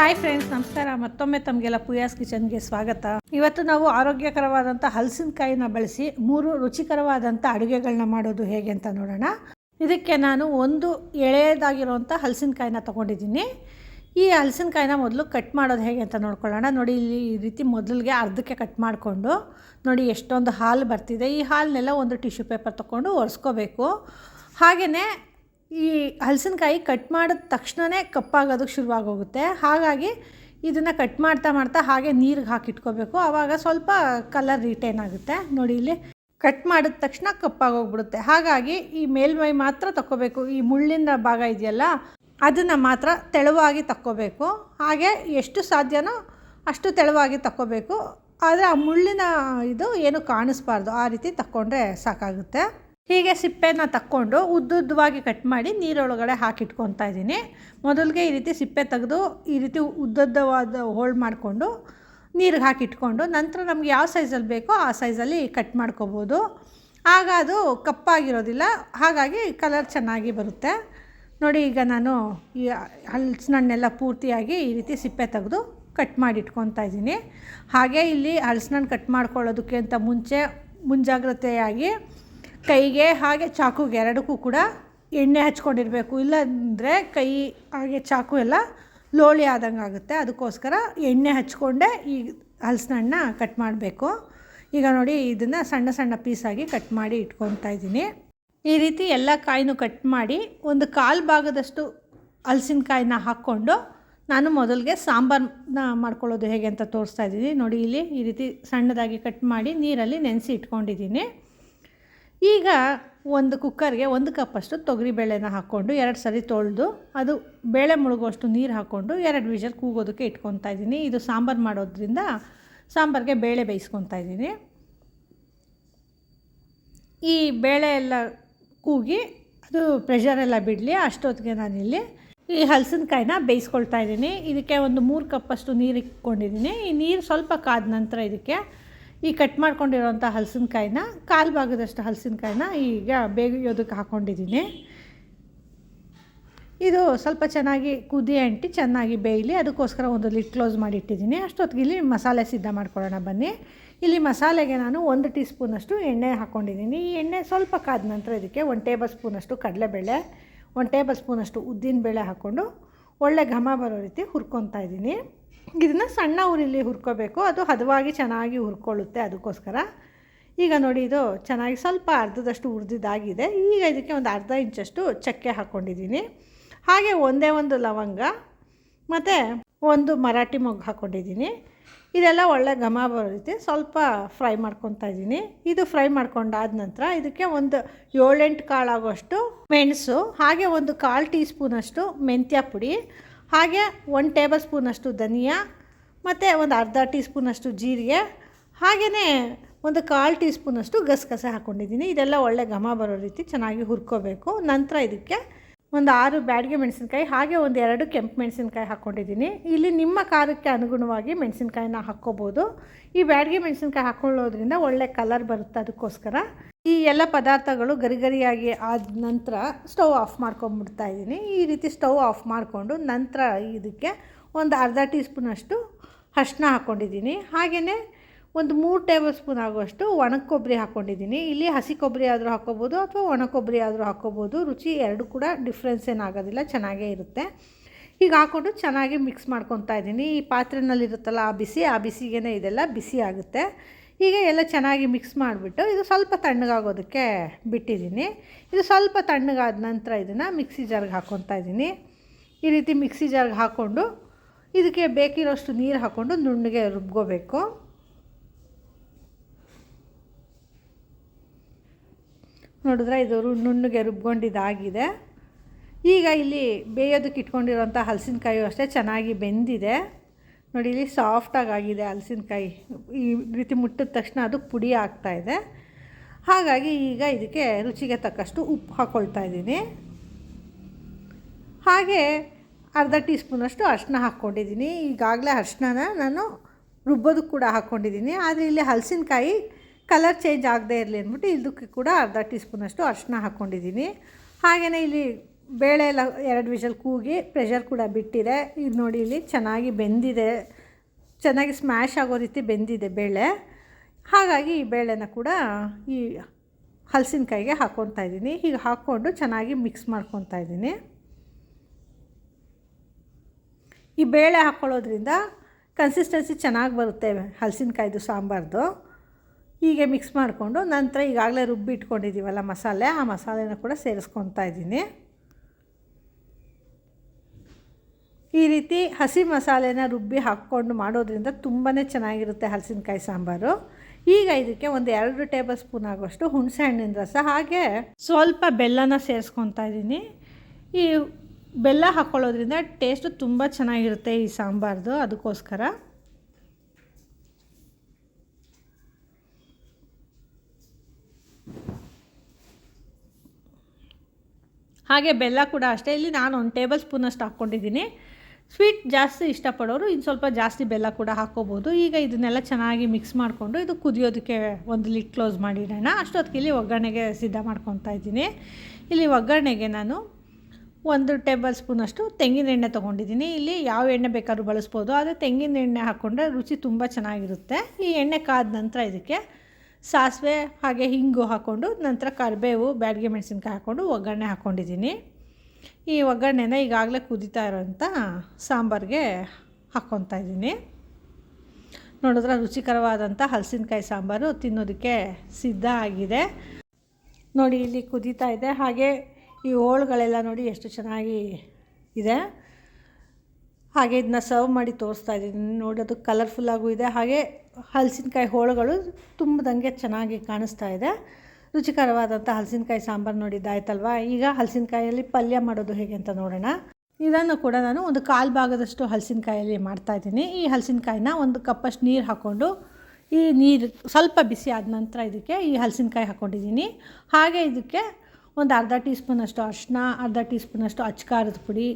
Hi friends ನಮಸ್ಕಾರ. ಮತ್ತೊಮ್ಮೆ ತಮಗೆಲ್ಲ ಪುಯಾಸ್ ಕಿಚನ್ಗೆ ಸ್ವಾಗತ. ಇವತ್ತು ನಾವು ಆರೋಗ್ಯಕರವಾದಂಥ ಹಲಸಿನಕಾಯಿನ ಬಳಸಿ ಮೂರು ರುಚಿಕರವಾದಂಥ ಅಡುಗೆಗಳನ್ನ ಮಾಡೋದು ಹೇಗೆ ಅಂತ ನೋಡೋಣ. ಇದಕ್ಕೆ ನಾನು ಒಂದು ಎಳೆಯದಾಗಿರುವಂಥ ಹಲಸಿನಕಾಯಿನ ತೊಗೊಂಡಿದ್ದೀನಿ. ಈ ಹಲಸಿನಕಾಯಿನ ಮೊದಲು ಕಟ್ ಮಾಡೋದು ಹೇಗೆ ಅಂತ ನೋಡ್ಕೊಳ್ಳೋಣ. ನೋಡಿ, ಇಲ್ಲಿ ಈ ರೀತಿ ಮೊದಲಿಗೆ ಅರ್ಧಕ್ಕೆ ಕಟ್ ಮಾಡಿಕೊಂಡು, ನೋಡಿ ಎಷ್ಟೊಂದು ಹಾಲು ಬರ್ತಿದೆ. ಈ ಹಾಲನ್ನೆಲ್ಲ ಒಂದು ಟಿಶ್ಯೂ ಪೇಪರ್ ತೊಗೊಂಡು ಒರೆಸ್ಕೋಬೇಕು. ಹಾಗೆಯೇ ಈ ಹಲಸಿನಕಾಯಿ ಕಟ್ ಮಾಡಿದ ತಕ್ಷಣವೇ ಕಪ್ಪಾಗೋದಕ್ಕೆ ಶುರುವಾಗೋಗುತ್ತೆ. ಹಾಗಾಗಿ ಇದನ್ನು ಕಟ್ ಮಾಡ್ತಾ ಮಾಡ್ತಾ ಹಾಗೆ ನೀರಿಗೆ ಹಾಕಿಟ್ಕೋಬೇಕು. ಆವಾಗ ಸ್ವಲ್ಪ ಕಲರ್ ರಿಟೈನ್ ಆಗುತ್ತೆ. ನೋಡಿ ಇಲ್ಲಿ ಕಟ್ ಮಾಡಿದ ತಕ್ಷಣ ಕಪ್ಪಾಗೋಗ್ಬಿಡುತ್ತೆ. ಹಾಗಾಗಿ ಈ ಮೇಲ್ಮೈ ಮಾತ್ರ ತಕ್ಕೋಬೇಕು. ಈ ಮುಳ್ಳಿನ ಭಾಗ ಇದೆಯಲ್ಲ, ಅದನ್ನು ಮಾತ್ರ ತೆಳುವಾಗಿ ತಕ್ಕೋಬೇಕು. ಹಾಗೆ ಎಷ್ಟು ಸಾಧ್ಯನೋ ಅಷ್ಟು ತೆಳುವಾಗಿ ತಕ್ಕೋಬೇಕು. ಆದರೆ ಆ ಮುಳ್ಳಿನ ಇದು ಏನು ಕಾಣಿಸ್ಬಾರ್ದು. ಆ ರೀತಿ ತಕ್ಕೊಂಡ್ರೆ ಸಾಕಾಗುತ್ತೆ. ಹೀಗೆ ಸಿಪ್ಪೆನ ತಕ್ಕೊಂಡು ಉದ್ದುದ್ದವಾಗಿ ಕಟ್ ಮಾಡಿ ನೀರೊಳಗಡೆ ಹಾಕಿಟ್ಕೊತಾ ಇದ್ದೀನಿ. ಮೊದಲಿಗೆ ಈ ರೀತಿ ಸಿಪ್ಪೆ ತೆಗೆದು ಈ ರೀತಿ ಉದ್ದುದ್ದವಾದ ಹೋಲ್ಡ್ ಮಾಡಿಕೊಂಡು ನೀರಿಗೆ ಹಾಕಿಟ್ಕೊಂಡು ನಂತರ ನಮಗೆ ಯಾವ ಸೈಜಲ್ಲಿ ಬೇಕೋ ಆ ಸೈಜಲ್ಲಿ ಕಟ್ ಮಾಡ್ಕೋಬೋದು. ಆಗ ಅದು ಕಪ್ಪಾಗಿರೋದಿಲ್ಲ, ಹಾಗಾಗಿ ಕಲರ್ ಚೆನ್ನಾಗಿ ಬರುತ್ತೆ. ನೋಡಿ, ಈಗ ನಾನು ಈ ಹಲ್ಸಿನಣ್ಣೆಲ್ಲ ಪೂರ್ತಿಯಾಗಿ ಈ ರೀತಿ ಸಿಪ್ಪೆ ತೆಗೆದು ಕಟ್ ಮಾಡಿ ಇಟ್ಕೊತಾ ಇದ್ದೀನಿ. ಹಾಗೆ ಇಲ್ಲಿ ಹಲ್ಸಿನಣ್ಣು ಕಟ್ ಮಾಡ್ಕೊಳ್ಳೋದಕ್ಕೆ ಅಂತ ಮುಂಚೆ ಮುಂಜಾಗ್ರತೆಯಾಗಿ ಕೈಗೆ ಹಾಗೆ ಚಾಕುಗೆ ಎರಡಕ್ಕೂ ಕೂಡ ಎಣ್ಣೆ ಹಚ್ಕೊಂಡಿರಬೇಕು. ಇಲ್ಲಾಂದರೆ ಕೈ ಹಾಗೆ ಚಾಕು ಎಲ್ಲ ಲೋಳಿ ಆದಂಗೆ ಆಗುತ್ತೆ. ಅದಕ್ಕೋಸ್ಕರ ಎಣ್ಣೆ ಹಚ್ಕೊಂಡೆ ಈ ಹಲಸಿನಣ್ಣ ಕಟ್ ಮಾಡಬೇಕು. ಈಗ ನೋಡಿ ಇದನ್ನು ಸಣ್ಣ ಸಣ್ಣ ಪೀಸಾಗಿ ಕಟ್ ಮಾಡಿ ಇಟ್ಕೊತಾ ಇದ್ದೀನಿ. ಈ ರೀತಿ ಎಲ್ಲ ಕಾಯಿನೂ ಕಟ್ ಮಾಡಿ ಒಂದು ಕಾಲು ಭಾಗದಷ್ಟು ಹಲಸಿನಕಾಯಿನ ಹಾಕ್ಕೊಂಡು ನಾನು ಮೊದಲಿಗೆ ಸಾಂಬಾರನ್ನ ಮಾಡ್ಕೊಳ್ಳೋದು ಹೇಗೆ ಅಂತ ತೋರಿಸ್ತಾ ಇದ್ದೀನಿ. ನೋಡಿ ಇಲ್ಲಿ ಈ ರೀತಿ ಸಣ್ಣದಾಗಿ ಕಟ್ ಮಾಡಿ ನೀರಲ್ಲಿ ನೆನೆಸಿ ಇಟ್ಕೊಂಡಿದ್ದೀನಿ. ಈಗ ಒಂದು ಕುಕ್ಕರ್ಗೆ ಒಂದು ಕಪ್ಪಷ್ಟು ತೊಗರಿಬೇಳೆನ ಹಾಕ್ಕೊಂಡು ಎರಡು ಸರಿ ತೊಳೆದು ಅದು ಬೇಳೆ ಮುಳುಗುವಷ್ಟು ನೀರು ಹಾಕ್ಕೊಂಡು ಎರಡು ವಿಷಲ್ ಕೂಗೋದಕ್ಕೆ ಇಟ್ಕೊತಾ ಇದ್ದೀನಿ. ಇದು ಸಾಂಬಾರು ಮಾಡೋದ್ರಿಂದ ಸಾಂಬಾರಿಗೆ ಬೇಳೆ ಬೇಯಿಸ್ಕೊತಾ ಇದ್ದೀನಿ. ಈ ಬೇಳೆ ಎಲ್ಲ ಕೂಗಿ ಅದು ಪ್ರೆಷರೆಲ್ಲ ಬಿಡಲಿ, ಅಷ್ಟೊತ್ತಿಗೆ ನಾನಿಲ್ಲಿ ಈ ಹಲಸಿನಕಾಯಿನ ಬೇಯಿಸ್ಕೊಳ್ತಾ ಇದ್ದೀನಿ. ಇದಕ್ಕೆ ಒಂದು ಮೂರು ಕಪ್ಪಷ್ಟು ನೀರು ಇಟ್ಕೊಂಡಿದ್ದೀನಿ. ಈ ನೀರು ಸ್ವಲ್ಪ ಕಾದ ನಂತರ ಇದಕ್ಕೆ ಈ ಕಟ್ ಮಾಡ್ಕೊಂಡಿರೋಂಥ ಹಲಸಿನಕಾಯಿನ, ಕಾಲು ಭಾಗದಷ್ಟು ಹಲಸಿನಕಾಯಿನ ಈಗ ಬೇಯೋದಕ್ಕೆ ಹಾಕ್ಕೊಂಡಿದ್ದೀನಿ ಇದು ಸ್ವಲ್ಪ ಚೆನ್ನಾಗಿ ಕುದಿ ಅಂಟಿ ಚೆನ್ನಾಗಿ ಬೇಯಲಿ, ಅದಕ್ಕೋಸ್ಕರ ಒಂದು ಲಿಟ್ ಕ್ಲೋಸ್ ಮಾಡಿ ಇಟ್ಟಿದ್ದೀನಿ ಅಷ್ಟೊತ್ತಿಗೆ ಇಲ್ಲಿ ಮಸಾಲೆ ಸಿದ್ಧ ಮಾಡ್ಕೊಳ್ಳೋಣ ಬನ್ನಿ. ಇಲ್ಲಿ ಮಸಾಲೆಗೆ ನಾನು ಒಂದು ಟೀ ಸ್ಪೂನಷ್ಟು ಎಣ್ಣೆ ಹಾಕ್ಕೊಂಡಿದ್ದೀನಿ ಈ ಎಣ್ಣೆ ಸ್ವಲ್ಪ ಕಾದ ನಂತರ ಇದಕ್ಕೆ ಒಂದು ಟೇಬಲ್ ಸ್ಪೂನಷ್ಟು ಕಡಲೆಬೇಳೆ, ಒಂದು ಟೇಬಲ್ ಸ್ಪೂನಷ್ಟು ಉದ್ದಿನ ಬೇಳೆ ಹಾಕ್ಕೊಂಡು ಒಳ್ಳೆ ಘಮ ಬರೋ ರೀತಿ ಹುರ್ಕೊತಾ ಇದ್ದೀನಿ. ಇದನ್ನು ಸಣ್ಣ ಉರಿಲಿ ಹುರ್ಕೋಬೇಕು. ಅದು ಹದವಾಗಿ ಚೆನ್ನಾಗಿ ಹುರ್ಕೊಳ್ಳುತ್ತೆ ಅದಕ್ಕೋಸ್ಕರ. ಈಗ ನೋಡಿ ಇದು ಚೆನ್ನಾಗಿ ಸ್ವಲ್ಪ ಅರ್ಧದಷ್ಟು ಹುರಿದಿದ್ದಾಗಿದೆ ಈಗ ಇದಕ್ಕೆ ಒಂದು ಅರ್ಧ ಇಂಚಷ್ಟು ಚಕ್ಕೆ ಹಾಕ್ಕೊಂಡಿದ್ದೀನಿ ಹಾಗೆ ಒಂದೇ ಒಂದು ಲವಂಗ, ಮತ್ತು ಒಂದು ಮರಾಠಿ ಮೊಗ್ಗು ಹಾಕ್ಕೊಂಡಿದ್ದೀನಿ ಇದೆಲ್ಲ ಒಳ್ಳೆ ಘಮ ಬರೋ ಸ್ವಲ್ಪ ಫ್ರೈ ಮಾಡ್ಕೊತಾ ಇದ್ದೀನಿ. ಇದು ಫ್ರೈ ಮಾಡ್ಕೊಂಡಾದ ನಂತರ ಇದಕ್ಕೆ ಒಂದು ಏಳೆಂಟು ಕಾಳಾಗೋಷ್ಟು ಮೆಣಸು, ಹಾಗೆ ಒಂದು ಕಾಲು ಟೀ ಸ್ಪೂನಷ್ಟು ಮೆಂತ್ಯ ಪುಡಿ ಹಾಗೆ ಒಂದು ಟೇಬಲ್ ಸ್ಪೂನಷ್ಟು ಧನಿಯಾ, ಮತ್ತು ಒಂದು ಅರ್ಧ ಟೀ ಸ್ಪೂನಷ್ಟು ಜೀರಿಗೆ ಹಾಗೆಯೇ ಒಂದು ಕಾಲು ಟೀ ಸ್ಪೂನಷ್ಟು ಗಸಗಸೆ ಹಾಕ್ಕೊಂಡಿದ್ದೀನಿ ಇದೆಲ್ಲ ಒಳ್ಳೆ ಘಮ ಬರೋ ರೀತಿ ಚೆನ್ನಾಗಿ ಹುರ್ಕೋಬೇಕು. ನಂತರ ಇದಕ್ಕೆ ಒಂದು ಆರು ಬ್ಯಾಡಿಗೆ ಮೆಣಸಿನ್ಕಾಯಿ, ಹಾಗೆ ಒಂದು ಎರಡು ಕೆಂಪು ಮೆಣಸಿನ್ಕಾಯಿ ಹಾಕ್ಕೊಂಡಿದ್ದೀನಿ. ಇಲ್ಲಿ ನಿಮ್ಮ ಖಾರಕ್ಕೆ ಅನುಗುಣವಾಗಿ ಮೆಣಸಿನ್ಕಾಯಿನ ಹಾಕ್ಕೋಬೋದು. ಈ ಬ್ಯಾಡಿಗೆ ಮೆಣಸಿನ್ಕಾಯಿ ಹಾಕ್ಕೊಳ್ಳೋದ್ರಿಂದ ಒಳ್ಳೆ ಕಲರ್ ಬರುತ್ತೆ ಅದಕ್ಕೋಸ್ಕರ. ಈ ಎಲ್ಲ ಪದಾರ್ಥಗಳು ಗರಿಗರಿಯಾಗಿ ಆದ ನಂತರ ಸ್ಟವ್ ಆಫ್ ಮಾಡ್ಕೊಂಬಿಡ್ತಾ ಇದ್ದೀನಿ. ಈ ರೀತಿ ಸ್ಟವ್ ಆಫ್ ಮಾಡಿಕೊಂಡು ನಂತರ ಇದಕ್ಕೆ ಒಂದು ಅರ್ಧ ಟೀ ಸ್ಪೂನಷ್ಟು ಅರ್ಶಿನ ಹಾಕ್ಕೊಂಡಿದ್ದೀನಿ. ಹಾಗೆಯೇ ಒಂದು ಮೂರು ಟೇಬಲ್ ಸ್ಪೂನ್ ಆಗುವಷ್ಟು ಒಣ ಕೊಬ್ಬರಿ ಹಾಕ್ಕೊಂಡಿದ್ದೀನಿ. ಇಲ್ಲಿ ಹಸಿ ಕೊಬ್ಬರಿ ಆದರೂ ಹಾಕ್ಕೋಬೋದು ಅಥವಾ ಒಣ ಕೊಬ್ಬರಿ ಆದರೂ ಹಾಕ್ಕೋಬೋದು. ರುಚಿ ಎರಡು ಕೂಡ ಡಿಫ್ರೆನ್ಸ್ ಏನಾಗೋದಿಲ್ಲ ಚೆನ್ನಾಗೇ ಇರುತ್ತೆ. ಈಗ ಹಾಕ್ಕೊಂಡು ಚೆನ್ನಾಗಿ ಮಿಕ್ಸ್ ಮಾಡ್ಕೊತಾ ಇದ್ದೀನಿ. ಈ ಪಾತ್ರೆನಲ್ಲಿರುತ್ತಲ್ಲ ಆ ಬಿಸಿ, ಆ ಬಿಸಿಗೇ ಇದೆಲ್ಲ ಬಿಸಿ ಆಗುತ್ತೆ. ಈಗ ಎಲ್ಲ ಚೆನ್ನಾಗಿ ಮಿಕ್ಸ್ ಮಾಡಿಬಿಟ್ಟು ಇದು ಸ್ವಲ್ಪ ತಣ್ಣಗಾಗೋದಕ್ಕೆ ಬಿಟ್ಟಿದ್ದೀನಿ. ಇದು ಸ್ವಲ್ಪ ತಣ್ಣಗಾದ ನಂತರ ಇದನ್ನು ಮಿಕ್ಸಿ ಜಾರ್ಗೆ ಹಾಕ್ಕೊತಾ ಇದ್ದೀನಿ. ಈ ರೀತಿ ಮಿಕ್ಸಿ ಜಾರ್ಗೆ ಹಾಕ್ಕೊಂಡು ಇದಕ್ಕೆ ಬೇಕಿರೋಷ್ಟು ನೀರು ಹಾಕ್ಕೊಂಡು ನುಣ್ಣಗೆ ರುಬ್ಕೋಬೇಕು. ನೋಡಿದ್ರೆ ಇದು ನುಣ್ಣಗೆ ರುಬ್ಕೊಂಡಿದ್ದಾಗಿದೆ. ಈಗ ಇಲ್ಲಿ ಬೇಯೋದಕ್ಕೆ ಇಟ್ಕೊಂಡಿರೋಂಥ ಹಲಸಿನಕಾಯಿ ಅಷ್ಟೇ ಚೆನ್ನಾಗಿ ಬೆಂದಿದೆ. ನೋಡಿ, ಇಲ್ಲಿ ಸಾಫ್ಟಾಗಿ ಆಗಿದೆ ಹಲಸಿನಕಾಯಿ. ಈ ರೀತಿ ಮುಟ್ಟಿದ ತಕ್ಷಣ ಅದು ಪುಡಿ ಆಗ್ತಾಯಿದೆ ಹಾಗಾಗಿ ಈಗ ಇದಕ್ಕೆ ರುಚಿಗೆ ತಕ್ಕಷ್ಟು ಉಪ್ಪು ಹಾಕ್ಕೊಳ್ತಾ ಇದ್ದೀನಿ. ಹಾಗೆ ಅರ್ಧ ಟೀ ಸ್ಪೂನಷ್ಟು ಅರಿಶಿನ ಹಾಕ್ಕೊಂಡಿದ್ದೀನಿ. ಈಗಾಗಲೇ ಅರಿಶಿನ ನಾನು ರುಬ್ಬೋದಕ್ಕೆ ಕೂಡ ಹಾಕ್ಕೊಂಡಿದ್ದೀನಿ. ಆದರೆ ಇಲ್ಲಿ ಹಲಸಿನಕಾಯಿ ಕಲರ್ ಚೇಂಜ್ ಆಗದೆ ಇರಲಿ ಅಂದ್ಬಿಟ್ಟು ಇದಕ್ಕೆ ಕೂಡ ಅರ್ಧ ಟೀ ಸ್ಪೂನಷ್ಟು ಅರಿಶಿನ ಹಾಕ್ಕೊಂಡಿದ್ದೀನಿ. ಹಾಗೆಯೇ ಇಲ್ಲಿ ಬೇಳೆ ಎಲ್ಲ ಎರಡು ವಿಷಲ್ ಕೂಗಿ ಪ್ರೆಷರ್ ಕೂಡ ಬಿಟ್ಟಿದೆ. ಇದು ನೋಡಿ ಇಲ್ಲಿ ಚೆನ್ನಾಗಿ ಬೆಂದಿದೆ. ಚೆನ್ನಾಗಿ ಸ್ಮ್ಯಾಶ್ ಆಗೋ ರೀತಿ ಬೆಂದಿದೆ ಬೇಳೆ. ಹಾಗಾಗಿ ಈ ಬೇಳೆನ ಕೂಡ ಈ ಹಲಸಿನಕಾಯಿಗೆ ಹಾಕ್ಕೊತಾ ಇದ್ದೀನಿ. ಹೀಗೆ ಹಾಕ್ಕೊಂಡು ಚೆನ್ನಾಗಿ ಮಿಕ್ಸ್ ಮಾಡ್ಕೊತಾ ಇದ್ದೀನಿ. ಈ ಬೇಳೆ ಹಾಕ್ಕೊಳ್ಳೋದ್ರಿಂದ ಕನ್ಸಿಸ್ಟೆನ್ಸಿ ಚೆನ್ನಾಗಿ ಬರುತ್ತೆ ಹಲಸಿನಕಾಯ್ದು ಸಾಂಬಾರ್ದು. ಹೀಗೆ ಮಿಕ್ಸ್ ಮಾಡಿಕೊಂಡು ನಂತರ ಈಗಾಗಲೇ ರುಬ್ಬಿ ಇಟ್ಕೊಂಡಿದ್ದೀವಲ್ಲ ಮಸಾಲೆ, ಆ ಮಸಾಲೆನ ಕೂಡ ಸೇರಿಸ್ಕೊತಾ ಇದ್ದೀನಿ. ಈ ರೀತಿ ಹಸಿ ಮಸಾಲೆನ ರುಬ್ಬಿ ಹಾಕ್ಕೊಂಡು ಮಾಡೋದ್ರಿಂದ ತುಂಬಾ ಚೆನ್ನಾಗಿರುತ್ತೆ ಹಲಸಿನಕಾಯಿ ಸಾಂಬಾರು. ಈಗ ಇದಕ್ಕೆ ಒಂದು ಎರಡು ಟೇಬಲ್ ಸ್ಪೂನ್ ಆಗುವಷ್ಟು ಹುಣಸೆ ಹಣ್ಣಿನ ರಸ, ಹಾಗೆ ಸ್ವಲ್ಪ ಬೆಲ್ಲನ ಸೇರಿಸ್ಕೊತಾ ಇದ್ದೀನಿ. ಈ ಬೆಲ್ಲ ಹಾಕ್ಕೊಳ್ಳೋದ್ರಿಂದ ಟೇಸ್ಟು ತುಂಬ ಚೆನ್ನಾಗಿರುತ್ತೆ ಈ ಸಾಂಬಾರ್ದು, ಅದಕ್ಕೋಸ್ಕರ. ಹಾಗೆ ಬೆಲ್ಲ ಕೂಡ ಅಷ್ಟೇ. ಇಲ್ಲಿ ನಾನು ಒಂದು ಟೇಬಲ್ ಸ್ಪೂನಷ್ಟು ಹಾಕ್ಕೊಂಡಿದ್ದೀನಿ. ಸ್ವೀಟ್ ಜಾಸ್ತಿ ಇಷ್ಟಪಡೋರು ಇನ್ನು ಸ್ವಲ್ಪ ಜಾಸ್ತಿ ಬೆಲ್ಲ ಕೂಡ ಹಾಕ್ಕೋಬೋದು. ಈಗ ಇದನ್ನೆಲ್ಲ ಚೆನ್ನಾಗಿ ಮಿಕ್ಸ್ ಮಾಡಿಕೊಂಡು ಇದು ಕುದಿಯೋದಕ್ಕೆ ಒಂದು ಲಿಟ್ ಕ್ಲೋಸ್ ಮಾಡಿಡೋಣ. ಅಷ್ಟೊತ್ತಿಗೆ ಇಲ್ಲಿ ಒಗ್ಗರಣೆಗೆ ಸಿದ್ಧ ಮಾಡ್ಕೊತಾ ಇದ್ದೀನಿ. ಇಲ್ಲಿ ಒಗ್ಗರಣೆಗೆ ನಾನು ಒಂದು ಟೇಬಲ್ ಸ್ಪೂನಷ್ಟು ತೆಂಗಿನ ಎಣ್ಣೆ ತೊಗೊಂಡಿದ್ದೀನಿ. ಇಲ್ಲಿ ಯಾವ ಎಣ್ಣೆ ಬೇಕಾದ್ರೂ ಬಳಸ್ಬೋದು. ಆದರೆ ತೆಂಗಿನ ಎಣ್ಣೆ ಹಾಕ್ಕೊಂಡ್ರೆ ರುಚಿ ತುಂಬ ಚೆನ್ನಾಗಿರುತ್ತೆ. ಈ ಎಣ್ಣೆ ಕಾದ ನಂತರ ಇದಕ್ಕೆ ಸಾಸಿವೆ ಹಾಗೆ ಹಿಂಗು ಹಾಕ್ಕೊಂಡು ನಂತರ ಕರಿಬೇವು, ಬ್ಯಾಡಿಗೆ ಮೆಣಸಿನ್ಕಾಯಿ ಹಾಕ್ಕೊಂಡು ಒಗ್ಗರಣೆ ಹಾಕ್ಕೊಂಡಿದ್ದೀನಿ ಈ ಒಗ್ಗರಣೆನ ಈಗಾಗಲೇ ಕುದೀತಾ ಇರೋಂಥ ಸಾಂಬಾರಿಗೆ ಹಾಕ್ಕೊತಾ ಇದ್ದೀನಿ. ನೋಡಿದ್ರೆ ರುಚಿಕರವಾದಂಥ ಹಲಸಿನಕಾಯಿ ಸಾಂಬಾರು ತಿನ್ನೋದಕ್ಕೆ ಸಿದ್ಧ ಆಗಿದೆ. ನೋಡಿ, ಇಲ್ಲಿ ಕುದೀತಾ ಇದೆ. ಹಾಗೆ ಈ ಹೋಳುಗಳೆಲ್ಲ ನೋಡಿ ಎಷ್ಟು ಚೆನ್ನಾಗಿ ಇದೆ. ಹಾಗೆ ಇದನ್ನ ಸರ್ವ್ ಮಾಡಿ ತೋರಿಸ್ತಾ ಇದ್ದೀನಿ. ನೋಡೋದು ಕಲರ್ಫುಲ್ಲಾಗೂ ಇದೆ. ಹಾಗೆ ಹಲಸಿನಕಾಯಿ ಹೋಳುಗಳು ತುಂಬದಂಗೆ ಚೆನ್ನಾಗಿ ಕಾಣಿಸ್ತಾ ಇದೆ. ರುಚಿಕರವಾದಂಥ ಹಲಸಿನಕಾಯಿ ಸಾಂಬಾರು ನೋಡಿದ್ದಾಯ್ತಲ್ವಾ ಈಗ ಹಲಸಿನಕಾಯಲ್ಲಿ ಪಲ್ಯ ಮಾಡೋದು ಹೇಗೆ ಅಂತ ನೋಡೋಣ. ಇದನ್ನು ಕೂಡ ನಾನು ಒಂದು ಕಾಲು ಭಾಗದಷ್ಟು ಹಲಸಿನಕಾಯಲ್ಲಿ ಮಾಡ್ತಾಯಿದ್ದೀನಿ ಈ ಹಲಸಿನಕಾಯಿನ ಒಂದು ಕಪ್ಪಷ್ಟು ನೀರು ಹಾಕ್ಕೊಂಡು ಈ ನೀರು ಸ್ವಲ್ಪ ಬಿಸಿ ಆದ ನಂತರ ಇದಕ್ಕೆ ಈ ಹಲಸಿನಕಾಯಿ ಹಾಕ್ಕೊಂಡಿದ್ದೀನಿ. ಹಾಗೆ ಇದಕ್ಕೆ ಒಂದು ಅರ್ಧ ಟೀ ಸ್ಪೂನಷ್ಟು ಅರಿಶಿನ ಅರ್ಧ ಟೀ ಸ್ಪೂನಷ್ಟು ಅಚ್ಕಾರದ ಪುಡಿ,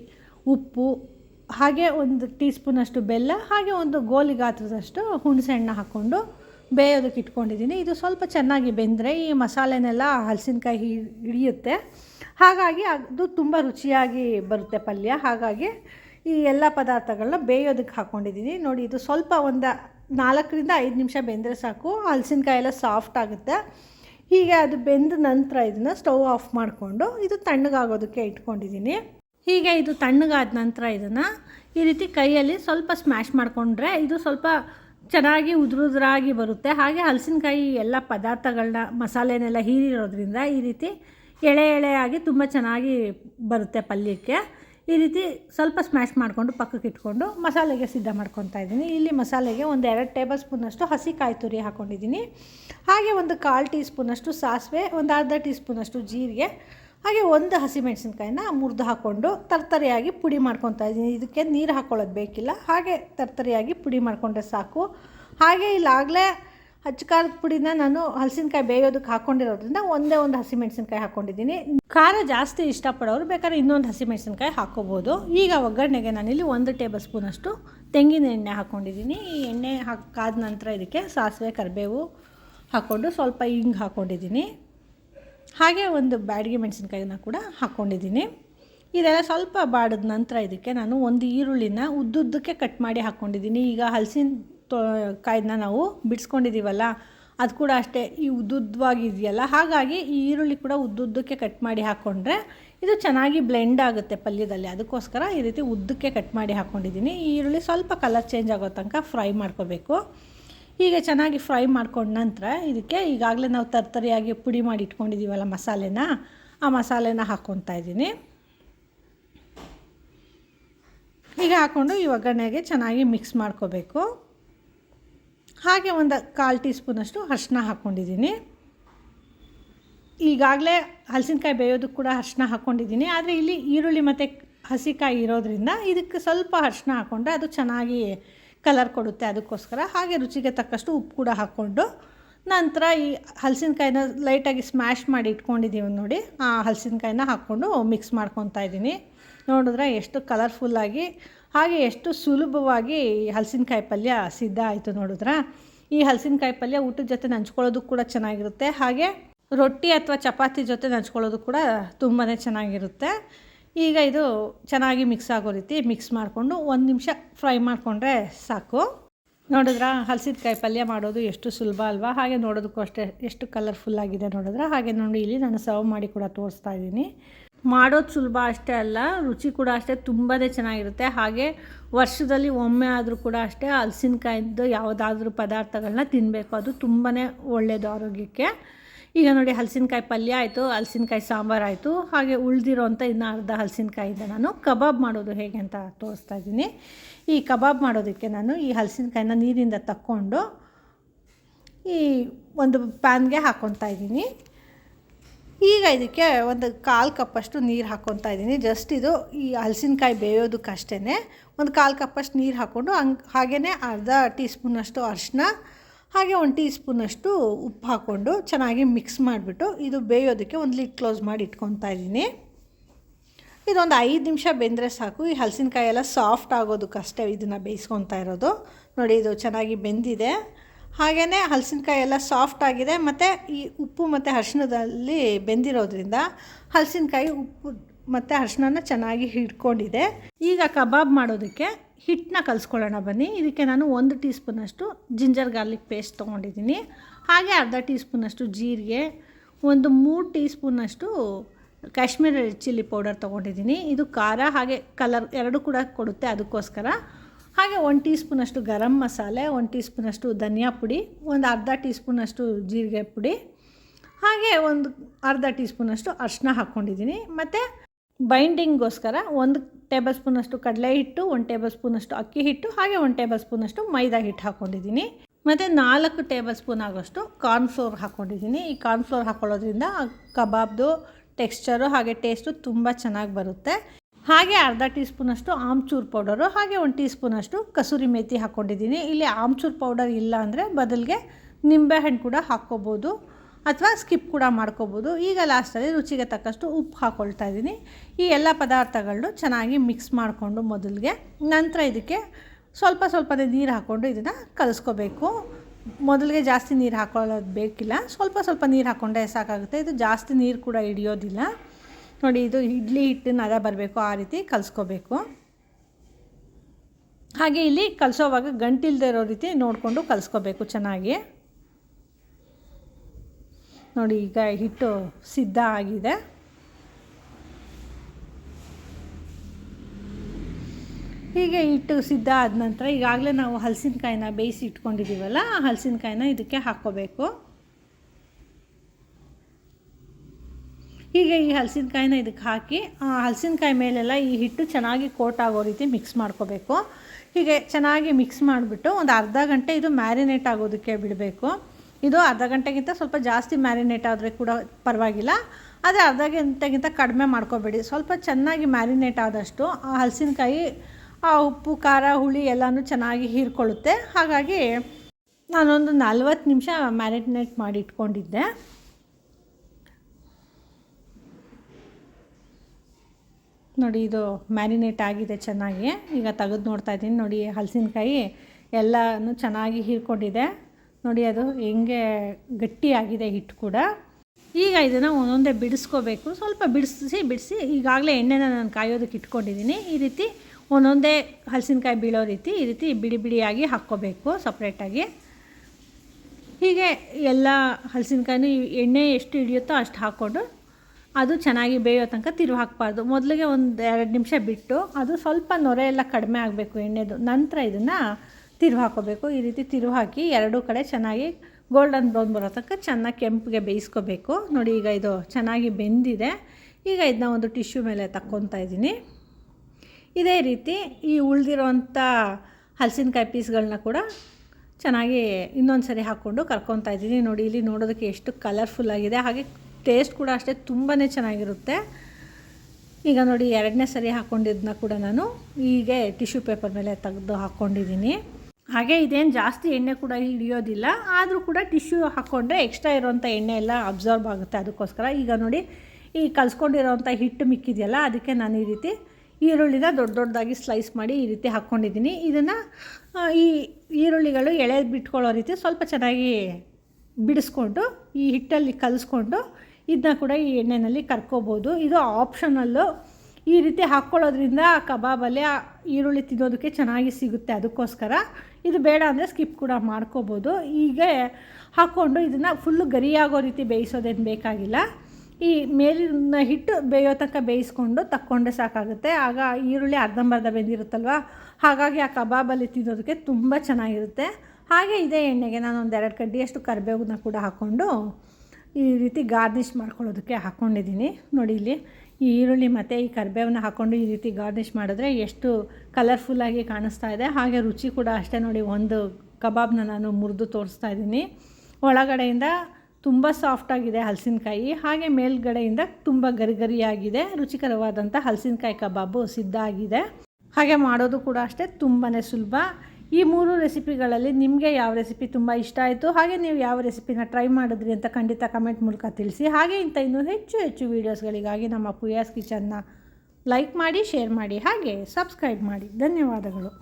ಉಪ್ಪು ಹಾಗೆ ಒಂದು ಟೀ ಸ್ಪೂನಷ್ಟು ಬೆಲ್ಲ, ಹಾಗೆ ಒಂದು ಗೋಲಿ ಗಾತ್ರದಷ್ಟು ಹುಣಸೆ ಹಣ್ಣು ಹಾಕ್ಕೊಂಡು ಬೇಯೋದಕ್ಕೆ ಇಟ್ಕೊಂಡಿದ್ದೀನಿ. ಇದು ಸ್ವಲ್ಪ ಚೆನ್ನಾಗಿ ಬೆಂದರೆ ಈ ಮಸಾಲೆನೆಲ್ಲ ಹಲಸಿನಕಾಯಿ ಹಿಡಿಯುತ್ತೆ. ಹಾಗಾಗಿ ಅದು ತುಂಬ ರುಚಿಯಾಗಿ ಬರುತ್ತೆ ಪಲ್ಯ. ಹಾಗಾಗಿ ಈ ಎಲ್ಲ ಪದಾರ್ಥಗಳನ್ನ ಬೇಯೋದಕ್ಕೆ ಹಾಕ್ಕೊಂಡಿದ್ದೀನಿ ನೋಡಿ, ಇದು ಸ್ವಲ್ಪ ಒಂದು ನಾಲ್ಕರಿಂದ ಐದು ನಿಮಿಷ ಬೆಂದರೆ ಸಾಕು. ಹಲಸಿನಕಾಯಿ ಎಲ್ಲ ಸಾಫ್ಟ್ ಆಗುತ್ತೆ. ಹೀಗೆ ಅದು ಬೆಂದ ನಂತರ ಇದನ್ನು ಸ್ಟವ್ ಆಫ್ ಮಾಡಿಕೊಂಡು ಇದು ತಣ್ಣಗಾಗೋದಕ್ಕೆ ಇಟ್ಕೊಂಡಿದ್ದೀನಿ. ಹೀಗೆ ಇದು ತಣ್ಣಗಾದ ನಂತರ ಇದನ್ನು ಈ ರೀತಿ ಕೈಯಲ್ಲಿ ಸ್ವಲ್ಪ ಸ್ಮ್ಯಾಶ್ ಮಾಡಿಕೊಂಡ್ರೆ ಇದು ಸ್ವಲ್ಪ ಚೆನ್ನಾಗಿ ಉದುರುದ್ರಾಗಿ ಬರುತ್ತೆ. ಹಾಗೆ ಹಲಸಿನಕಾಯಿ ಎಲ್ಲ ಪದಾರ್ಥಗಳನ್ನ ಮಸಾಲೆನೆಲ್ಲ ಹೀರಿರೋದ್ರಿಂದ ಈ ರೀತಿ ಎಳೆ ಎಳೆಯಾಗಿ ತುಂಬ ಚೆನ್ನಾಗಿ ಬರುತ್ತೆ ಪಲ್ಯಕ್ಕೆ. ಈ ರೀತಿ ಸ್ವಲ್ಪ ಸ್ಮ್ಯಾಶ್ ಮಾಡಿಕೊಂಡು ಪಕ್ಕಕ್ಕೆ ಇಟ್ಕೊಂಡು ಮಸಾಲೆಗೆ ಸಿದ್ಧ ಮಾಡ್ಕೊತಾ ಇದ್ದೀನಿ. ಇಲ್ಲಿ ಮಸಾಲೆಗೆ ಒಂದು ಎರಡು ಟೇಬಲ್ ಸ್ಪೂನಷ್ಟು ಹಸಿ ಕಾಯಿ ತುರಿ ಹಾಕ್ಕೊಂಡಿದ್ದೀನಿ ಹಾಗೆ ಒಂದು ಕಾಲು ಟೀ ಸ್ಪೂನಷ್ಟು ಸಾಸಿವೆ, ಒಂದು ಅರ್ಧ ಟೀ ಸ್ಪೂನಷ್ಟು ಜೀರಿಗೆ ಹಾಗೆ ಒಂದು ಹಸಿಮೆಣಸಿನ್ಕಾಯಿನ ಮುರಿದು ಹಾಕ್ಕೊಂಡು ತರ್ತರಿಯಾಗಿ ಪುಡಿ ಮಾಡ್ಕೊತಾ ಇದ್ದೀನಿ. ಇದಕ್ಕೆ ನೀರು ಹಾಕ್ಕೊಳ್ಳೋದು ಬೇಕಿಲ್ಲ. ಹಾಗೆ ತರ್ತರಿಯಾಗಿ ಪುಡಿ ಮಾಡಿಕೊಂಡ್ರೆ ಸಾಕು. ಹಾಗೆ ಇಲ್ಲಾಗಲೇ ಹಚ್ಚಕಾರದ ಪುಡಿನ ನಾನು ಹಲಸಿನಕಾಯಿ ಬೇಯೋದಕ್ಕೆ ಹಾಕ್ಕೊಂಡಿರೋದ್ರಿಂದ ಒಂದೇ ಒಂದು ಹಸಿಮೆಣಸಿನ್ಕಾಯಿ ಹಾಕ್ಕೊಂಡಿದ್ದೀನಿ ಖಾರ ಜಾಸ್ತಿ ಇಷ್ಟಪಡೋರು ಬೇಕಾದ್ರೆ ಇನ್ನೊಂದು ಹಸಿಮೆಣಸಿನ್ಕಾಯಿ ಹಾಕ್ಕೋಬೋದು ಈಗ ಒಗ್ಗರಣೆಗೆ ನಾನಿಲ್ಲಿ ಒಂದು ಟೇಬಲ್ ಸ್ಪೂನಷ್ಟು ತೆಂಗಿನ ಎಣ್ಣೆ ಹಾಕ್ಕೊಂಡಿದ್ದೀನಿ ಈ ಎಣ್ಣೆ ಹಾಕಾದ ನಂತರ ಇದಕ್ಕೆ ಸಾಸಿವೆ, ಕರಿಬೇವು ಹಾಕ್ಕೊಂಡು ಸ್ವಲ್ಪ ಹಿಂಗೆ ಹಾಕ್ಕೊಂಡಿದ್ದೀನಿ ಹಾಗೆ ಒಂದು ಬ್ಯಾಡಿಗೆ ಮೆಣಸಿನ್ಕಾಯಿನ ಕೂಡ ಹಾಕ್ಕೊಂಡಿದ್ದೀನಿ ಇದೆಲ್ಲ ಸ್ವಲ್ಪ ಬಾಡಿದ ನಂತರ ಇದಕ್ಕೆ ನಾನು ಒಂದು ಈರುಳ್ಳಿನ ಉದ್ದುದ್ದಕ್ಕೆ ಕಟ್ ಮಾಡಿ ಹಾಕ್ಕೊಂಡಿದ್ದೀನಿ ಈಗ ಹಲಸಿನ ತೊ ಕಾಯನ್ನ ನಾವು ಬಿಡಿಸ್ಕೊಂಡಿದ್ದೀವಲ್ಲ ಅದು ಕೂಡ ಅಷ್ಟೇ ಈ ಉದ್ದುದ್ದವಾಗಿದೆಯಲ್ಲ, ಹಾಗಾಗಿ ಈ ಈರುಳ್ಳಿ ಕೂಡ ಉದ್ದುದ್ದಕ್ಕೆ ಕಟ್ ಮಾಡಿ ಹಾಕ್ಕೊಂಡ್ರೆ ಇದು ಚೆನ್ನಾಗಿ ಬ್ಲೆಂಡ್ ಆಗುತ್ತೆ ಪಲ್ಯದಲ್ಲಿ. ಅದಕ್ಕೋಸ್ಕರ ಈ ರೀತಿ ಉದ್ದಕ್ಕೆ ಕಟ್ ಮಾಡಿ ಹಾಕ್ಕೊಂಡಿದ್ದೀನಿ ಈ ಈರುಳ್ಳಿ ಸ್ವಲ್ಪ ಕಲರ್ ಚೇಂಜ್ ಆಗೋ ತನಕ ಫ್ರೈ ಮಾಡ್ಕೋಬೇಕು. ಹೀಗೆ ಚೆನ್ನಾಗಿ ಫ್ರೈ ಮಾಡ್ಕೊಂಡ ನಂತರ ಇದಕ್ಕೆ ಈಗಾಗಲೇ ನಾವು ತರ್ತರಿಯಾಗಿ ಪುಡಿ ಮಾಡಿ ಇಟ್ಕೊಂಡಿದ್ದೀವಲ್ಲ ಮಸಾಲೆನ, ಆ ಮಸಾಲೆನ ಹಾಕ್ಕೊತಾ ಇದ್ದೀನಿ. ಈಗ ಹಾಕ್ಕೊಂಡು ಈ ಒಗ್ಗರಣೆಗೆ ಚೆನ್ನಾಗಿ ಮಿಕ್ಸ್ ಮಾಡ್ಕೋಬೇಕು. ಹಾಗೆ ಒಂದು ಕಾಲು ಟೀ ಸ್ಪೂನಷ್ಟು ಅರಿಶಿನ ಹಾಕ್ಕೊಂಡಿದ್ದೀನಿ ಈಗಾಗಲೇ ಹಲಸಿನಕಾಯಿ ಬೇಯೋದಕ್ಕೆ ಕೂಡ ಅರ್ಶಿನ ಹಾಕ್ಕೊಂಡಿದ್ದೀನಿ ಆದರೆ ಇಲ್ಲಿ ಈರುಳ್ಳಿ ಮತ್ತು ಹಸಿಕಾಯಿ ಇರೋದ್ರಿಂದ ಇದಕ್ಕೆ ಸ್ವಲ್ಪ ಅರಿಶಿನ ಹಾಕ್ಕೊಂಡ್ರೆ ಅದು ಚೆನ್ನಾಗಿ ಕಲರ್ ಕೊಡುತ್ತೆ ಅದಕ್ಕೋಸ್ಕರ. ಹಾಗೆ ರುಚಿಗೆ ತಕ್ಕಷ್ಟು ಉಪ್ಪು ಕೂಡ ಹಾಕ್ಕೊಂಡು ನಂತರ ಈ ಹಲಸಿನಕಾಯಿನ ಲೈಟಾಗಿ ಸ್ಮ್ಯಾಶ್ ಮಾಡಿ ಇಟ್ಕೊಂಡಿದ್ದೀವಿ ನೋಡಿ. ಆ ಹಲಸಿನಕಾಯಿನ ಹಾಕ್ಕೊಂಡು ಮಿಕ್ಸ್ ಮಾಡ್ಕೊತಾ ಇದ್ದೀನಿ. ನೋಡಿದ್ರೆ ಎಷ್ಟು ಕಲರ್ಫುಲ್ಲಾಗಿ ಹಾಗೆ ಎಷ್ಟು ಸುಲಭವಾಗಿ ಹಲಸಿನಕಾಯಿ ಪಲ್ಯ ಸಿದ್ಧ ಆಯಿತು ನೋಡಿದ್ರೆ. ಈ ಹಲಸಿನಕಾಯಿ ಪಲ್ಯ ಊಟದ ಜೊತೆ ನಂಚ್ಕೊಳ್ಳೋದಕ್ಕೆ ಕೂಡ ಚೆನ್ನಾಗಿರುತ್ತೆ. ಹಾಗೆ ರೊಟ್ಟಿ ಅಥವಾ ಚಪಾತಿ ಜೊತೆ ನಂಚ್ಕೊಳ್ಳೋದು ಕೂಡ ತುಂಬಾ ಚೆನ್ನಾಗಿರುತ್ತೆ. ಈಗ ಇದು ಚೆನ್ನಾಗಿ ಮಿಕ್ಸ್ ಆಗೋ ರೀತಿ ಮಿಕ್ಸ್ ಮಾಡಿಕೊಂಡು ಒಂದು ನಿಮಿಷ ಫ್ರೈ ಮಾಡಿಕೊಂಡ್ರೆ ಸಾಕು. ನೋಡಿದ್ರಾ? ಹಲಸಿನಕಾಯಿ ಪಲ್ಯ ಮಾಡೋದು ಎಷ್ಟು ಸುಲಭ ಅಲ್ವಾ? ಹಾಗೆ ನೋಡೋದಕ್ಕೂ ಅಷ್ಟೇ ಎಷ್ಟು ಕಲರ್ಫುಲ್ ಆಗಿದೆ ನೋಡಿದ್ರೆ? ಹಾಗೆ ನೋಡಿ ಇಲ್ಲಿ ನಾನು ಸರ್ವ್ ಮಾಡಿ ಕೂಡ ತೋರಿಸ್ತಾ ಇದ್ದೀನಿ. ಮಾಡೋದು ಸುಲಭ ಅಷ್ಟೇ ಅಲ್ಲ, ರುಚಿ ಕೂಡ ಅಷ್ಟೇ ತುಂಬಾ ಚೆನ್ನಾಗಿರುತ್ತೆ. ಹಾಗೆ ವರ್ಷದಲ್ಲಿ ಒಮ್ಮೆ ಆದರೂ ಕೂಡ ಅಷ್ಟೇ ಹಲಸಿನಕಾಯಿದ್ದು ಯಾವುದಾದ್ರೂ ಪದಾರ್ಥಗಳನ್ನ ತಿನ್ನಬೇಕು ಅದು ತುಂಬಾ ಒಳ್ಳೆಯದು ಆರೋಗ್ಯಕ್ಕೆ. ಈಗ ನೋಡಿ ಹಲಸಿನಕಾಯಿ ಪಲ್ಯ ಆಯಿತು, ಹಲಸಿನಕಾಯಿ ಸಾಂಬಾರು ಆಯಿತು. ಹಾಗೆ ಉಳಿದಿರೋಂಥ ಇನ್ನು ಅರ್ಧ ಹಲಸಿನಕಾಯಿಂದ ನಾನು ಕಬಾಬ್ ಮಾಡೋದು ಹೇಗೆ ಅಂತ ತೋರಿಸ್ತಾ ಇದ್ದೀನಿ. ಈ ಕಬಾಬ್ ಮಾಡೋದಕ್ಕೆ ನಾನು ಈ ಹಲಸಿನಕಾಯಿನ ನೀರಿಂದ ತಕ್ಕೊಂಡು ಈ ಒಂದು ಪ್ಯಾನ್ಗೆ ಹಾಕ್ಕೊತಾ ಇದ್ದೀನಿ. ಈಗ ಇದಕ್ಕೆ ಒಂದು ಕಾಲು ಕಪ್ಪಷ್ಟು ನೀರು ಹಾಕ್ಕೊತಾ ಇದ್ದೀನಿ. ಜಸ್ಟ್ ಇದು ಈ ಹಲಸಿನಕಾಯಿ ಬೇಯೋದಕ್ಕಷ್ಟೇ ಒಂದು ಕಾಲು ಕಪ್ಪಷ್ಟು ನೀರು ಹಾಕ್ಕೊಂಡು ಹಂಗೆ ಹಾಗೆಯೇ ಅರ್ಧ ಟೀ ಸ್ಪೂನಷ್ಟು ಅರಿಶಿನ ಹಾಗೆ ಒಂದು ಟೀ ಸ್ಪೂನಷ್ಟು ಉಪ್ಪು ಹಾಕ್ಕೊಂಡು ಚೆನ್ನಾಗಿ ಮಿಕ್ಸ್ ಮಾಡಿಬಿಟ್ಟು ಇದು ಬೇಯೋದಕ್ಕೆ ಒಂದು ಲಿಡ್ ಕ್ಲೋಸ್ ಮಾಡಿ ಇಟ್ಕೊತಾ ಇದ್ದೀನಿ. ಇದೊಂದು ಐದು ನಿಮಿಷ ಬೆಂದರೆ ಸಾಕು. ಈ ಹಲಸಿನಕಾಯಿ ಎಲ್ಲ ಸಾಫ್ಟ್ ಆಗೋದಕ್ಕಷ್ಟೇ ಇದನ್ನು ಬೇಯಿಸ್ಕೊತಾ ಇರೋದು. ನೋಡಿ, ಇದು ಚೆನ್ನಾಗಿ ಬೆಂದಿದೆ. ಹಾಗೆಯೇ ಹಲಸಿನಕಾಯಿ ಎಲ್ಲ ಸಾಫ್ಟ್ ಆಗಿದೆ. ಮತ್ತು ಈ ಉಪ್ಪು ಮತ್ತು ಅರ್ಶಿಣದಲ್ಲಿ ಬೆಂದಿರೋದ್ರಿಂದ ಹಲಸಿನಕಾಯಿ ಉಪ್ಪು ಮತ್ತು ಅರ್ಶಿಣನ ಚೆನ್ನಾಗಿ ಹಿಡ್ಕೊಂಡಿದೆ. ಈಗ ಕಬಾಬ್ ಮಾಡೋದಕ್ಕೆ ಹಿಟ್ಟನ್ನ ಕಲಿಸ್ಕೊಳ್ಳೋಣ ಬನ್ನಿ. ಇದಕ್ಕೆ ನಾನು ಒಂದು ಟೀ ಸ್ಪೂನಷ್ಟು ಜಿಂಜರ್ ಗಾರ್ಲಿಕ್ ಪೇಸ್ಟ್ ತೊಗೊಂಡಿದ್ದೀನಿ. ಹಾಗೆ ಅರ್ಧ ಟೀ ಸ್ಪೂನಷ್ಟು ಜೀರಿಗೆ, ಒಂದು ಮೂರು ಟೀ ಸ್ಪೂನಷ್ಟು ಕಾಶ್ಮೀರಿ ಚಿಲ್ಲಿ ಪೌಡರ್ ತೊಗೊಂಡಿದ್ದೀನಿ. ಇದು ಖಾರ ಹಾಗೆ ಕಲರ್ ಎರಡು ಕೂಡ ಕೊಡುತ್ತೆ ಅದಕ್ಕೋಸ್ಕರ. ಹಾಗೆ ಒಂದು ಟೀ ಸ್ಪೂನಷ್ಟು ಗರಂ ಮಸಾಲೆ, ಒಂದು ಟೀ ಸ್ಪೂನಷ್ಟು ಧನಿಯಾ ಪುಡಿ, ಒಂದು ಅರ್ಧ ಟೀ ಸ್ಪೂನಷ್ಟು ಜೀರಿಗೆ ಪುಡಿ, ಹಾಗೆ ಒಂದು ಅರ್ಧ ಟೀ ಸ್ಪೂನಷ್ಟು ಅರಿಶಿನ ಹಾಕ್ಕೊಂಡಿದ್ದೀನಿ. ಮತ್ತು ಬೈಂಡಿಂಗ್ಗೋಸ್ಕರ ಒಂದು ಟೇಬಲ್ ಸ್ಪೂನಷ್ಟು ಕಡಲೆ ಹಿಟ್ಟು, ಒಂದು ಟೇಬಲ್ ಸ್ಪೂನಷ್ಟು ಅಕ್ಕಿ ಹಿಟ್ಟು, ಹಾಗೆ ಒಂದು ಟೇಬಲ್ ಸ್ಪೂನಷ್ಟು ಮೈದಾ ಹಿಟ್ಟು ಹಾಕ್ಕೊಂಡಿದ್ದೀನಿ ಮತ್ತು ನಾಲ್ಕು ಟೇಬಲ್ ಸ್ಪೂನ್ ಆಗೋಷ್ಟು ಕಾರ್ನ್ಫ್ಲೋರ್ ಹಾಕ್ಕೊಂಡಿದ್ದೀನಿ ಈ ಕಾರ್ನ್ಫ್ಲೋರ್ ಹಾಕ್ಕೊಳ್ಳೋದ್ರಿಂದ ಕಬಾಬ್ದು ಟೆಕ್ಸ್ಚರು ಹಾಗೆ ಟೇಸ್ಟು ತುಂಬ ಚೆನ್ನಾಗಿ ಬರುತ್ತೆ. ಹಾಗೆ ಅರ್ಧ ಟೀ ಸ್ಪೂನಷ್ಟು ಆಮ್ಚೂರ್ ಪೌಡರು, ಹಾಗೆ ಒಂದು ಟೀ ಸ್ಪೂನಷ್ಟು ಕಸೂರಿ ಮೇತಿ ಹಾಕ್ಕೊಂಡಿದ್ದೀನಿ ಇಲ್ಲಿ ಆಮ್ಚೂರ್ ಪೌಡರ್ ಇಲ್ಲ ಅಂದರೆ ಬದಲಿಗೆ ನಿಂಬೆಹಣ್ಣು ಕೂಡ ಹಾಕ್ಕೋಬೋದು. ಅಥವಾ ಸ್ಕಿಪ್ ಕೂಡ ಮಾಡ್ಕೋಬೋದು. ಈಗ ಲಾಸ್ಟಲ್ಲಿ ರುಚಿಗೆ ತಕ್ಕಷ್ಟು ಉಪ್ಪು ಹಾಕ್ಕೊಳ್ತಾ ಇದ್ದೀನಿ. ಈ ಎಲ್ಲ ಪದಾರ್ಥಗಳನ್ನು ಚೆನ್ನಾಗಿ ಮಿಕ್ಸ್ ಮಾಡಿಕೊಂಡು ಮೊದಲಿಗೆ, ನಂತರ ಇದಕ್ಕೆ ಸ್ವಲ್ಪ ಸ್ವಲ್ಪನೇ ನೀರು ಹಾಕ್ಕೊಂಡು ಇದನ್ನು ಕಲಿಸ್ಕೋಬೇಕು. ಮೊದಲಿಗೆ ಜಾಸ್ತಿ ನೀರು ಹಾಕೊಳ್ಳೋದು ಬೇಕಿಲ್ಲ. ಸ್ವಲ್ಪ ಸ್ವಲ್ಪ ನೀರು ಹಾಕ್ಕೊಂಡ್ರೆ ಸಾಕಾಗುತ್ತೆ. ಇದು ಜಾಸ್ತಿ ನೀರು ಕೂಡ ಹಿಡಿಯೋದಿಲ್ಲ. ನೋಡಿ, ಇದು ಇಡ್ಲಿ ಹಿಟ್ಟಿನ ಅದ ಬರಬೇಕು. ಆ ರೀತಿ ಕಲಿಸ್ಕೋಬೇಕು. ಹಾಗೆ ಇಲ್ಲಿ ಕಲಿಸೋವಾಗ ಗಂಟಿಲ್ದೇ ಇರೋ ರೀತಿ ನೋಡಿಕೊಂಡು ಕಲಿಸ್ಕೋಬೇಕು ಚೆನ್ನಾಗಿ. ನೋಡಿ, ಈಗ ಹಿಟ್ಟು ಸಿದ್ಧ ಆಗಿದೆ. ಹೀಗೆ ಹಿಟ್ಟು ಸಿದ್ಧ ಆದ ನಂತರ ಈಗಾಗಲೇ ನಾವು ಹಲಸಿನಕಾಯಿನ ಬೇಯಿಸಿ ಇಟ್ಕೊಂಡಿದ್ದೀವಲ್ಲ ಆ ಹಲಸಿನಕಾಯಿನ ಇದಕ್ಕೆ ಹಾಕ್ಕೋಬೇಕು. ಹೀಗೆ ಈ ಹಲಸಿನಕಾಯಿನ ಇದಕ್ಕೆ ಹಾಕಿ ಹಲಸಿನಕಾಯಿ ಮೇಲೆಲ್ಲ ಈ ಹಿಟ್ಟು ಚೆನ್ನಾಗಿ ಕೋಟ್ ಆಗೋ ರೀತಿ ಮಿಕ್ಸ್ ಮಾಡ್ಕೋಬೇಕು. ಹೀಗೆ ಚೆನ್ನಾಗಿ ಮಿಕ್ಸ್ ಮಾಡಿಬಿಟ್ಟು ಒಂದು ಅರ್ಧ ಗಂಟೆ ಇದು ಮ್ಯಾರಿನೇಟ್ ಆಗೋದಕ್ಕೆ ಬಿಡಬೇಕು. ಇದು ಅರ್ಧ ಗಂಟೆಗಿಂತ ಸ್ವಲ್ಪ ಜಾಸ್ತಿ ಮ್ಯಾರಿನೇಟ್ ಆದರೆ ಕೂಡ ಪರವಾಗಿಲ್ಲ. ಆದರೆ ಅರ್ಧ ಗಂಟೆಗಿಂತ ಕಡಿಮೆ ಮಾಡ್ಕೋಬೇಡಿ. ಸ್ವಲ್ಪ ಚೆನ್ನಾಗಿ ಮ್ಯಾರಿನೇಟ್ ಆದಷ್ಟು ಆ ಹಲಸಿನಕಾಯಿ, ಆ ಉಪ್ಪು, ಖಾರ, ಹುಳಿ ಎಲ್ಲನೂ ಚೆನ್ನಾಗಿ ಹೀರ್ಕೊಳ್ಳುತ್ತೆ. ಹಾಗಾಗಿ ನಾನೊಂದು ನಲ್ವತ್ತು ನಿಮಿಷ ಮ್ಯಾರಿನೇಟ್ ಮಾಡಿ ಇಟ್ಕೊಂಡಿದ್ದೆ. ನೋಡಿ ಇದು ಮ್ಯಾರಿನೇಟ್ ಆಗಿದೆ ಚೆನ್ನಾಗಿ. ಈಗ ತೆಗೆದು ನೋಡ್ತಾ ಇದ್ದೀನಿ. ನೋಡಿ ಹಲಸಿನಕಾಯಿ ಎಲ್ಲನೂ ಚೆನ್ನಾಗಿ ಹೀರ್ಕೊಂಡಿದೆ. ನೋಡಿ ಅದು ಹೆಂಗೆ ಗಟ್ಟಿಯಾಗಿದೆ ಹಿಟ್ಟು ಕೂಡ. ಈಗ ಇದನ್ನು ಒಂದೊಂದೇ ಬಿಡಿಸ್ಕೋಬೇಕು. ಸ್ವಲ್ಪ ಬಿಡಿಸಿ ಬಿಡಿಸಿ ಈಗಾಗಲೇ ಎಣ್ಣೆನ ನಾನು ಕಾಯೋದಕ್ಕೆ ಇಟ್ಕೊಂಡಿದ್ದೀನಿ. ಈ ರೀತಿ ಒಂದೊಂದೇ ಹಲಸಿನಕಾಯಿ ಬೀಳೋ ರೀತಿ ಈ ರೀತಿ ಬಿಡಿ ಬಿಡಿಯಾಗಿ ಹಾಕ್ಕೋಬೇಕು ಸಪ್ರೇಟಾಗಿ ಹೀಗೆ ಎಲ್ಲ ಹಲಸಿನಕಾಯಿನೂ ಎಣ್ಣೆ ಎಷ್ಟು ಹಿಡಿಯುತ್ತೋ ಅಷ್ಟು ಹಾಕ್ಕೊಂಡು ಅದು ಚೆನ್ನಾಗಿ ಬೇಯೋ ತನಕ ತಿರುವು ಹಾಕಬಾರ್ದು. ಮೊದಲಿಗೆ ಒಂದು ಎರಡು ನಿಮಿಷ ಬಿಟ್ಟು ಅದು ಸ್ವಲ್ಪ ನೊರೆ ಎಲ್ಲ ಕಡಿಮೆ ಆಗಬೇಕು ಎಣ್ಣೆದು. ನಂತರ ಇದನ್ನು ತಿರು ಹಾಕೋಬೇಕು. ಈ ರೀತಿ ತಿರುವು ಹಾಕಿ ಎರಡೂ ಕಡೆ ಚೆನ್ನಾಗಿ ಗೋಲ್ಡನ್ ಬ್ರೌನ್ ಬರೋ ತನಕ ಚೆನ್ನಾಗಿ ಕೆಂಪಿಗೆ ಬೇಯಿಸ್ಕೋಬೇಕು. ನೋಡಿ, ಈಗ ಇದು ಚೆನ್ನಾಗಿ ಬೆಂದಿದೆ. ಈಗ ಇದನ್ನ ಒಂದು ಟಿಶ್ಯೂ ಮೇಲೆ ತಕ್ಕೊತಾ ಇದ್ದೀನಿ. ಇದೇ ರೀತಿ ಈ ಉಳಿದಿರೋಂಥ ಹಲಸಿನಕಾಯಿ ಪೀಸ್ಗಳನ್ನ ಕೂಡ ಚೆನ್ನಾಗಿ ಇನ್ನೊಂದು ಸರಿ ಹಾಕ್ಕೊಂಡು ಕರ್ಕೊತಾ ಇದ್ದೀನಿ. ನೋಡಿ, ಇಲ್ಲಿ ನೋಡೋದಕ್ಕೆ ಎಷ್ಟು ಕಲರ್ಫುಲ್ ಆಗಿದೆ. ಹಾಗೆ ಟೇಸ್ಟ್ ಕೂಡ ಅಷ್ಟೇ ತುಂಬಾ ಚೆನ್ನಾಗಿರುತ್ತೆ. ಈಗ ನೋಡಿ, ಎರಡನೇ ಸರಿ ಹಾಕ್ಕೊಂಡಿದ್ದನ್ನ ಕೂಡ ನಾನು ಹೀಗೆ ಟಿಶ್ಯೂ ಪೇಪರ್ ಮೇಲೆ ತೆಗೆದು ಹಾಕ್ಕೊಂಡಿದ್ದೀನಿ ಹಾಗೆ ಇದೇನು ಜಾಸ್ತಿ ಎಣ್ಣೆ ಕೂಡ ಹಿಡಿಯೋದಿಲ್ಲ, ಆದರೂ ಕೂಡ ಟಿಶ್ಯೂ ಹಾಕ್ಕೊಂಡ್ರೆ ಎಕ್ಸ್ಟ್ರಾ ಇರೋವಂಥ ಎಣ್ಣೆ ಎಲ್ಲ ಅಬ್ಸರ್ವ್ ಆಗುತ್ತೆ ಅದಕ್ಕೋಸ್ಕರ. ಈಗ ನೋಡಿ, ಈ ಕಲ್ಸ್ಕೊಂಡಿರೋವಂಥ ಹಿಟ್ಟು ಮಿಕ್ಕಿದೆಯಲ್ಲ, ಅದಕ್ಕೆ ನಾನು ಈ ರೀತಿ ಈರುಳ್ಳಿನ ದೊಡ್ಡ ದೊಡ್ಡದಾಗಿ ಸ್ಲೈಸ್ ಮಾಡಿ ಈ ರೀತಿ ಹಾಕ್ಕೊಂಡಿದ್ದೀನಿ ಇದನ್ನು ಈ ಈರುಳ್ಳಿಗಳು ಎಳೆ ಬಿಟ್ಕೊಳ್ಳೋ ರೀತಿ ಸ್ವಲ್ಪ ಚೆನ್ನಾಗಿ ಬಿಡಿಸ್ಕೊಂಡು, ಈ ಹಿಟ್ಟಲ್ಲಿ ಕಲಿಸ್ಕೊಂಡು, ಇದನ್ನ ಕೂಡ ಈ ಎಣ್ಣೆಯಲ್ಲಿ ಕರ್ಕೋಬೋದು. ಇದು ಆಪ್ಷನಲ್ಲು ಈ ರೀತಿ ಹಾಕ್ಕೊಳ್ಳೋದ್ರಿಂದ ಕಬಾಬಲ್ಲಿ ಆ ಈರುಳ್ಳಿ ತಿನ್ನೋದಕ್ಕೆ ಚೆನ್ನಾಗಿ ಸಿಗುತ್ತೆ ಅದಕ್ಕೋಸ್ಕರ. ಇದು ಬೇಡ ಅಂದರೆ ಸ್ಕಿಪ್ ಕೂಡ ಮಾಡ್ಕೋಬೋದು. ಹೀಗೆ ಹಾಕ್ಕೊಂಡು ಇದನ್ನು ಫುಲ್ಲು ಗರಿಯಾಗೋ ರೀತಿ ಬೇಯಿಸೋದೇನು ಬೇಕಾಗಿಲ್ಲ. ಈ ಮೇಲಿನ ಹಿಟ್ಟು ಬೇಯೋ ತನಕ ಬೇಯಿಸ್ಕೊಂಡು ತಕ್ಕೊಂಡ್ರೆ ಸಾಕಾಗುತ್ತೆ. ಆಗ ಈರುಳ್ಳಿ ಅರ್ಧಂಬರ್ಧ ಬೆಂದಿರುತ್ತಲ್ವ? ಹಾಗಾಗಿ ಆ ಕಬಾಬಲ್ಲಿ ತಿನ್ನೋದಕ್ಕೆ ತುಂಬ ಚೆನ್ನಾಗಿರುತ್ತೆ. ಹಾಗೆ ಇದೇ ಎಣ್ಣೆಗೆ ನಾನು ಒಂದು ಎರಡು ಕಡ್ಡಿಯಷ್ಟು ಕರಿಬೇವನ್ನ ಕೂಡ ಹಾಕ್ಕೊಂಡು ಈ ರೀತಿ ಗಾರ್ನಿಷ್ ಮಾಡ್ಕೊಳ್ಳೋದಕ್ಕೆ ಹಾಕ್ಕೊಂಡಿದ್ದೀನಿ ನೋಡಿ ಇಲ್ಲಿ ಈ ಈರುಳ್ಳಿ ಮತ್ತು ಈ ಕರಿಬೇವನ್ನ ಹಾಕ್ಕೊಂಡು ಈ ರೀತಿ ಗಾರ್ನಿಷ್ ಮಾಡಿದ್ರೆ ಎಷ್ಟು ಕಲರ್ಫುಲ್ಲಾಗಿ ಕಾಣಿಸ್ತಾ ಇದೆ. ಹಾಗೆ ರುಚಿ ಕೂಡ ಅಷ್ಟೇ ನೋಡಿ ಒಂದು ಕಬಾಬ್ನ ನಾನು ಮುರಿದು ತೋರಿಸ್ತಾ ಇದ್ದೀನಿ. ಒಳಗಡೆಯಿಂದ ತುಂಬ ಸಾಫ್ಟಾಗಿದೆ ಹಲಸಿನಕಾಯಿ. ಹಾಗೆ ಮೇಲ್ಗಡೆಯಿಂದ ತುಂಬ ಗರಿಗರಿಯಾಗಿದೆ ರುಚಿಕರವಾದಂಥ ಹಲಸಿನಕಾಯಿ ಕಬಾಬು ಸಿದ್ಧ ಆಗಿದೆ. ಹಾಗೆ ಮಾಡೋದು ಕೂಡ ಅಷ್ಟೇ ತುಂಬಾ ಸುಲಭ. ಈ ಮೂರು ರೆಸಿಪಿಗಳಲ್ಲಿ ನಿಮಗೆ ಯಾವ ರೆಸಿಪಿ ತುಂಬ ಇಷ್ಟ ಆಯಿತು, ಹಾಗೆ ನೀವು ಯಾವ ರೆಸಿಪಿನ ಟ್ರೈ ಮಾಡಿದ್ರಿ ಅಂತ ಖಂಡಿತ ಕಮೆಂಟ್ ಮೂಲಕ ತಿಳಿಸಿ. ಹಾಗೆ ಇಂಥ ಇನ್ನೂ ಹೆಚ್ಚು ಹೆಚ್ಚು ವೀಡಿಯೋಸ್ಗಳಿಗಾಗಿ ನಮ್ಮ ಪುಯಾಸ್ ಕಿಚನ್ನ ಲೈಕ್ ಮಾಡಿ, ಶೇರ್ ಮಾಡಿ, ಹಾಗೆ ಸಬ್ಸ್ಕ್ರೈಬ್ ಮಾಡಿ. ಧನ್ಯವಾದಗಳು.